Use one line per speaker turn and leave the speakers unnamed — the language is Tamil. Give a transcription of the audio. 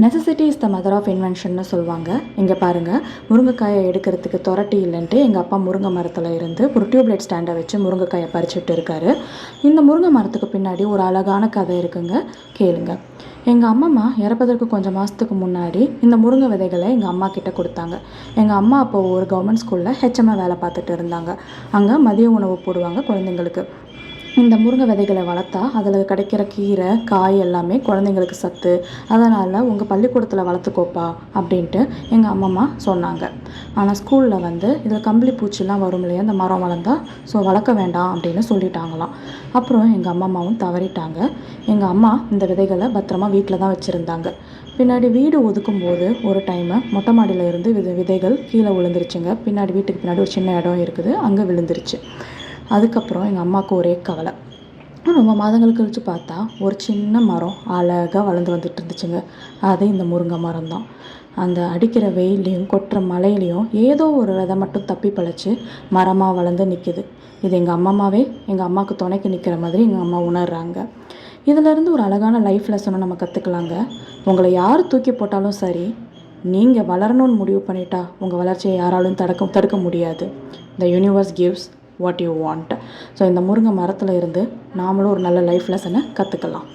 Necessity is the mother of இன்வென்ஷன்னு சொல்லுவாங்க இங்கே பாருங்கள் முருங்கைக்காயை எடுக்கிறதுக்கு தொரட்டி இல்லைன்ட்டு எங்கள் அப்பா முருங்கை மரத்தில் இருந்து ஒரு டியூப்லைட் ஸ்டாண்டை வச்சு முருங்கைக்காயை பறிச்சுட்டு இருக்காரு. இந்த முருங்கை மரத்துக்கு பின்னாடி ஒரு அழகான கதை இருக்குங்க. கேளுங்க. எங்கள் அம்மம்மா இறப்பதற்கு கொஞ்சம் மாதத்துக்கு முன்னாடி இந்த முருங்கை விதைகளை எங்கள் அம்மா கிட்ட கொடுத்தாங்க. எங்கள் அம்மா அப்போ ஒரு கவர்மெண்ட் ஸ்கூலில் ஹெச்எம்ஐ வேலை பார்த்துட்டு இருந்தாங்க. அங்கே மதிய உணவு போடுவாங்க குழந்தைங்களுக்கு. இந்த முருங்கை விதைகளை வளர்த்தா அதில் கிடைக்கிற கீரை காய் எல்லாமே குழந்தைங்களுக்கு சத்து. அதனால் உங்கள் பள்ளிக்கூடத்தில் வளர்த்துக்கோப்பா அப்படின்ட்டு எங்கள் அம்மம்மா சொன்னாங்க. ஆனால் ஸ்கூலில் வந்து இதில் கம்பளி பூச்சிலாம் வரும் இல்லையா அந்த மரம் வளர்ந்தா ஸோ வளர்க்க வேண்டாம் அப்படின்னு சொல்லிட்டாங்களாம். அப்புறம் எங்கள் அம்மம்மாவும் தவறிட்டாங்க. எங்கள் அம்மா இந்த விதைகளை பத்திரமா வீட்டில் தான் வச்சுருந்தாங்க. பின்னாடி வீடு ஒதுக்கும் போது ஒரு டைமு மொட்டை மாடியில் இருந்து விதைகள் கீழே விழுந்துருச்சுங்க. பின்னாடி வீட்டுக்கு பின்னாடி ஒரு சின்ன இடம் இருக்குது அங்கே விழுந்துருச்சு. அதுக்கப்புறம் எங்கள் அம்மாவுக்கு ஒரே கவலை. ரொம்ப மாதங்கள் கழித்து பார்த்தா ஒரு சின்ன மரம் அழகாக வளர்ந்து வந்துட்டு இருந்துச்சுங்க. அது இந்த முருங்கை மரம் தான். அந்த அடிக்கிற வெயிலையும் கொட்டுற மழையிலையும் ஏதோ ஒரு விதை மட்டும் தப்பி பழச்சி மரமாக வளர்ந்து நிற்கிது இது எங்கள் அம்மாவே எங்கள் அம்மாவுக்கு துணைக்கு நிற்கிற மாதிரி எங்கள் அம்மா உணர்றாங்க. இதிலேருந்து ஒரு அழகான லைஃப் லெசனை நம்ம கற்றுக்கலாங்க உங்களை யார் தூக்கி போட்டாலும் சரி நீங்கள் வளரணும்னு முடிவு பண்ணிட்டா உங்கள் வளர்ச்சியை யாராலும் தடுக்க தடுக்க முடியாது. The universe gives what you want so இந்த முருங்கை மரத்தில் இருந்து நாமளும் ஒரு நல்ல லைஃப் லெசனை கற்றுக்கலாம்